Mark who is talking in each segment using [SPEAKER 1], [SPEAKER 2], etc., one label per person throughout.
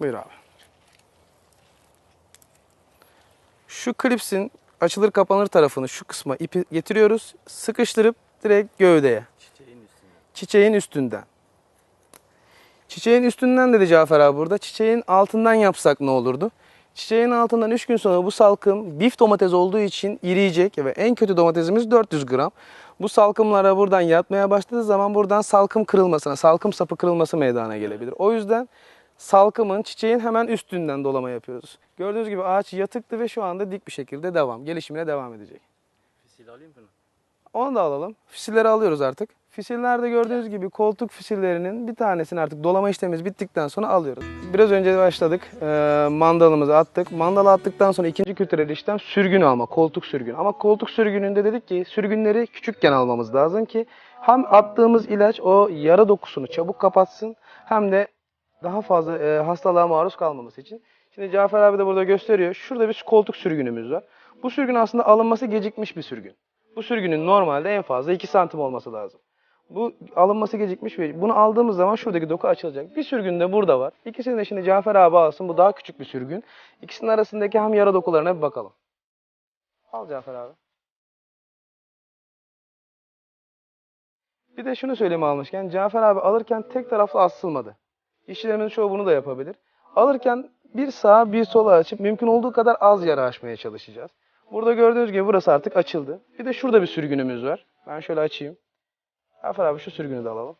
[SPEAKER 1] Buyur abi. Şu klipsin açılır kapanır tarafını şu kısma ipi getiriyoruz. Sıkıştırıp direkt gövdeye.
[SPEAKER 2] Çiçeğin üstünde.
[SPEAKER 1] Çiçeğin üstünden. Çiçeğin üstünden dedi Cafer abi burada. Çiçeğin altından yapsak ne olurdu? Çiçeğin altından 3 gün sonra bu salkım bif domates olduğu için iriyecek ve en kötü domatesimiz 400 gram. Bu salkımlara buradan yatmaya başladığı zaman buradan salkım kırılmasına, salkım sapı kırılması meydana gelebilir. O yüzden salkımın, çiçeğin hemen üstünden dolama yapıyoruz. Gördüğünüz gibi ağaç yatıktı ve şu anda dik bir şekilde devam, gelişimine devam edecek.
[SPEAKER 2] Fisil alayım mı?
[SPEAKER 1] Onu da alalım. Fisilleri alıyoruz artık. Fisillerde gördüğünüz gibi koltuk fisillerinin bir tanesini artık dolama işlemimiz bittikten sonra alıyoruz. Biraz önce başladık. Ee, mandalımızı attık. Mandalı attıktan sonra ikinci kültürel işlem sürgün alma. Koltuk sürgün. Ama koltuk sürgününde dedik ki sürgünleri küçükken almamız lazım ki hem attığımız ilaç o yara dokusunu çabuk kapatsın hem de daha fazla e, hastalığa maruz kalmaması için. Şimdi Cafer abi de burada gösteriyor. Şurada bir koltuk sürgünümüz var. Bu sürgün aslında alınması gecikmiş bir sürgün. Bu sürgünün normalde en fazla 2 santim olması lazım. Bu alınması gecikmiş ve bunu aldığımız zaman şuradaki doku açılacak. Bir sürgün de burada var. İkisini de şimdi Cafer abi alsın. Bu daha küçük bir sürgün. İkisinin arasındaki hem yara dokularına bir bakalım. Al Cafer abi. Bir de şunu söyleyeyim almışken Cafer abi alırken tek taraflı asılmadı. İşçilerimizin çoğu bunu da yapabilir. Alırken bir sağa bir sola açıp mümkün olduğu kadar az yara açmaya çalışacağız. Burada gördüğünüz gibi burası artık açıldı. Bir de şurada bir sürgünümüz var. Ben şöyle açayım. Cafer abi şu sürgünü de alalım.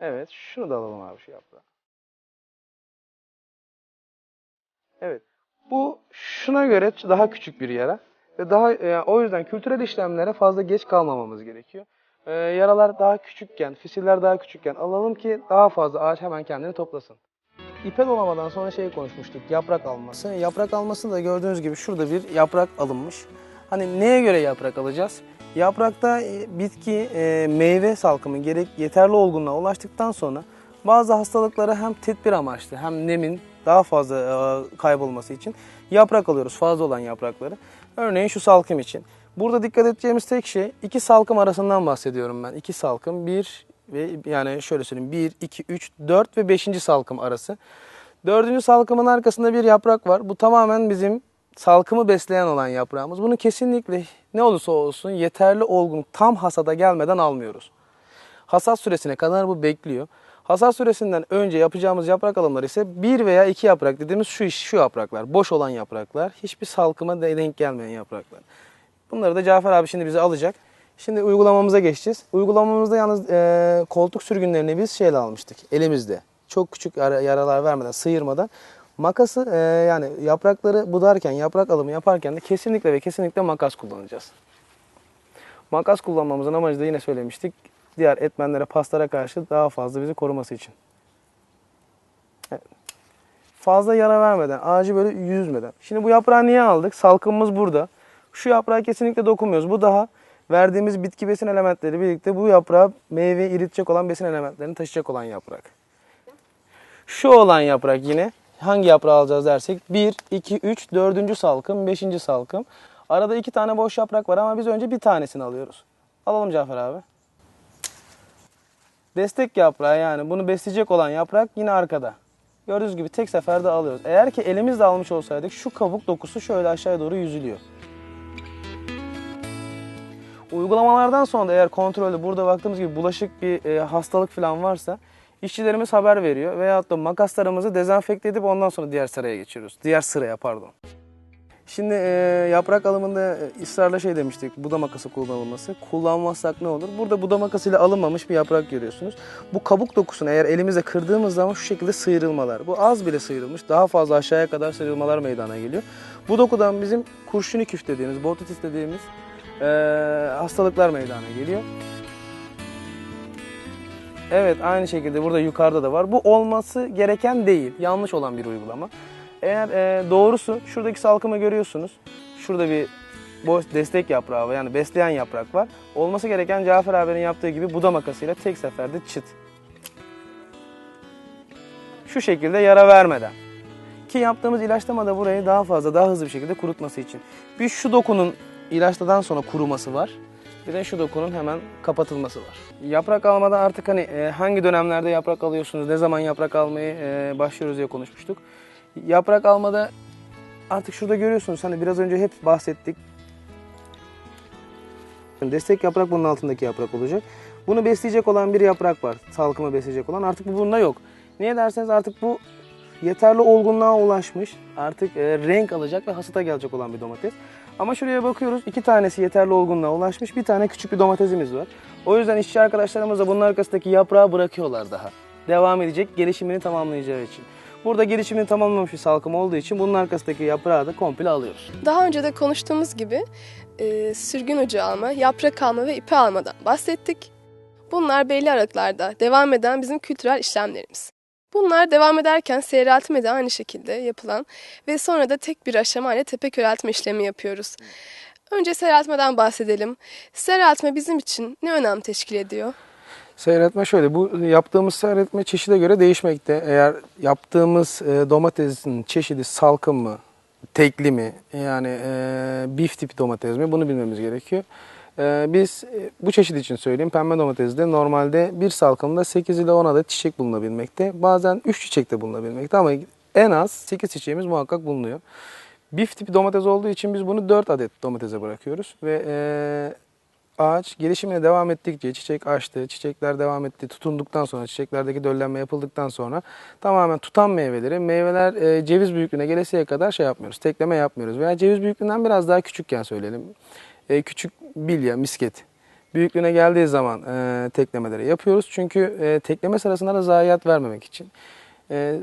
[SPEAKER 1] Evet, şunu da alalım abi şu yaprağı. Evet. Bu şuna göre daha küçük bir yara ve daha e, o yüzden kültürel işlemlere fazla geç kalmamamız gerekiyor. E, yaralar daha küçükken, fisiller daha küçükken alalım ki daha fazla ağaç hemen kendini toplasın. İpe dolamadan sonra şey konuşmuştuk, yaprak alması. Yaprak alması da gördüğünüz gibi şurada bir yaprak alınmış. Hani neye göre yaprak alacağız? Yaprakta e, bitki e, meyve salkımı gerek yeterli olgunluğa ulaştıktan sonra bazı hastalıklara hem tedbir amaçlı hem nemin daha fazla e, kaybolması için yaprak alıyoruz fazla olan yaprakları. Örneğin şu salkım için. Burada dikkat edeceğimiz tek şey iki salkım arasından bahsediyorum ben. İki salkım bir ve yani şöyle söyleyeyim 1, 2, 3, 4 ve 5. salkım arası. Dördüncü salkımın arkasında bir yaprak var. Bu tamamen bizim salkımı besleyen olan yaprağımız. Bunu kesinlikle ne olursa olsun yeterli olgun tam hasada gelmeden almıyoruz. Hasat süresine kadar bu bekliyor. Hasat süresinden önce yapacağımız yaprak alımları ise bir veya iki yaprak dediğimiz şu iş, şu yapraklar. Boş olan yapraklar. Hiçbir salkıma de- denk gelmeyen yapraklar. Bunları da Cafer abi şimdi bize alacak. Şimdi uygulamamıza geçeceğiz. Uygulamamızda yalnız e, koltuk sürgünlerini biz şeyle almıştık elimizde. Çok küçük yara- yaralar vermeden, sıyırmadan. Makası e, yani yaprakları budarken, yaprak alımı yaparken de kesinlikle ve kesinlikle makas kullanacağız. Makas kullanmamızın amacı da yine söylemiştik. Diğer etmenlere, paslara karşı daha fazla bizi koruması için. Evet. Fazla yara vermeden, ağacı böyle yüzmeden. Şimdi bu yaprağı niye aldık? Salkımımız burada. Şu yaprağa kesinlikle dokunmuyoruz. Bu daha verdiğimiz bitki besin elementleri birlikte bu yaprağı meyve iritecek olan besin elementlerini taşıyacak olan yaprak. Şu olan yaprak yine hangi yaprağı alacağız dersek 1, 2, 3, 4. salkım, 5. salkım. Arada iki tane boş yaprak var ama biz önce bir tanesini alıyoruz. Alalım Cafer abi. Destek yaprağı yani bunu besleyecek olan yaprak yine arkada. Gördüğünüz gibi tek seferde alıyoruz. Eğer ki elimizle almış olsaydık şu kabuk dokusu şöyle aşağıya doğru yüzülüyor. Uygulamalardan sonra da eğer kontrolde burada baktığımız gibi bulaşık bir e, hastalık falan varsa işçilerimiz haber veriyor veyahut da makaslarımızı dezenfekte edip ondan sonra diğer sıraya geçiyoruz. Diğer sıraya pardon. Şimdi e, yaprak alımında e, ısrarla şey demiştik, buda makası kullanılması. Kullanmazsak ne olur? Burada buda makasıyla alınmamış bir yaprak görüyorsunuz. Bu kabuk dokusunu eğer elimizle kırdığımız zaman şu şekilde sıyrılmalar. Bu az bile sıyrılmış, daha fazla aşağıya kadar sıyrılmalar meydana geliyor. Bu dokudan bizim kurşuni küf dediğimiz, botitis dediğimiz e, hastalıklar meydana geliyor. Evet aynı şekilde burada yukarıda da var. Bu olması gereken değil. Yanlış olan bir uygulama. Eğer e, doğrusu şuradaki salkımı görüyorsunuz. Şurada bir boş destek yaprağı var. Yani besleyen yaprak var. Olması gereken Cafer abinin yaptığı gibi buda makasıyla tek seferde çıt. Şu şekilde yara vermeden. Ki yaptığımız ilaçlama da burayı daha fazla, daha hızlı bir şekilde kurutması için. Bir şu dokunun ilaçladan sonra kuruması var. Bir de şu dokunun hemen kapatılması var. Yaprak almada artık hani e, hangi dönemlerde yaprak alıyorsunuz, ne zaman yaprak almayı e, başlıyoruz diye konuşmuştuk. Yaprak almada artık şurada görüyorsunuz hani biraz önce hep bahsettik. Destek yaprak bunun altındaki yaprak olacak. Bunu besleyecek olan bir yaprak var. Salkımı besleyecek olan. Artık bu bunda yok. Niye derseniz artık bu yeterli olgunluğa ulaşmış. Artık e, renk alacak ve hasata gelecek olan bir domates. Ama şuraya bakıyoruz. iki tanesi yeterli olgunluğa ulaşmış. Bir tane küçük bir domatesimiz var. O yüzden işçi arkadaşlarımız da bunun arkasındaki yaprağı bırakıyorlar daha. Devam edecek gelişimini tamamlayacağı için. Burada gelişimini tamamlamış bir salkım olduğu için bunun arkasındaki yaprağı da komple alıyoruz.
[SPEAKER 3] Daha önce de konuştuğumuz gibi e, sürgün ucu alma, yaprak alma ve ipi almadan bahsettik. Bunlar belli aralıklarda devam eden bizim kültürel işlemlerimiz. Bunlar devam ederken seyreltme de aynı şekilde yapılan ve sonra da tek bir aşamayla tepe köreltme işlemi yapıyoruz. Önce seyreltmeden bahsedelim. Seyreltme bizim için ne önem teşkil ediyor?
[SPEAKER 1] Seyretme şöyle, bu yaptığımız seyretme çeşide göre değişmekte. Eğer yaptığımız e, domatesin çeşidi salkım mı, tekli mi, yani e, bif tipi domates mi bunu bilmemiz gerekiyor. E, biz e, bu çeşit için söyleyeyim, pembe domatesde normalde bir salkımda 8 ile 10 adet çiçek bulunabilmekte. Bazen 3 çiçek de bulunabilmekte ama en az 8 çiçeğimiz muhakkak bulunuyor. Bif tipi domates olduğu için biz bunu 4 adet domatese bırakıyoruz ve e, ağaç gelişimine devam ettikçe çiçek açtı, çiçekler devam etti, tutunduktan sonra çiçeklerdeki döllenme yapıldıktan sonra tamamen tutan meyveleri, meyveler e, ceviz büyüklüğüne gelesiye kadar şey yapmıyoruz, tekleme yapmıyoruz. Veya ceviz büyüklüğünden biraz daha küçükken söyleyelim. E, küçük bilya, misket büyüklüğüne geldiği zaman e, teklemeleri yapıyoruz. Çünkü e, tekleme sırasında da zayiat vermemek için. E,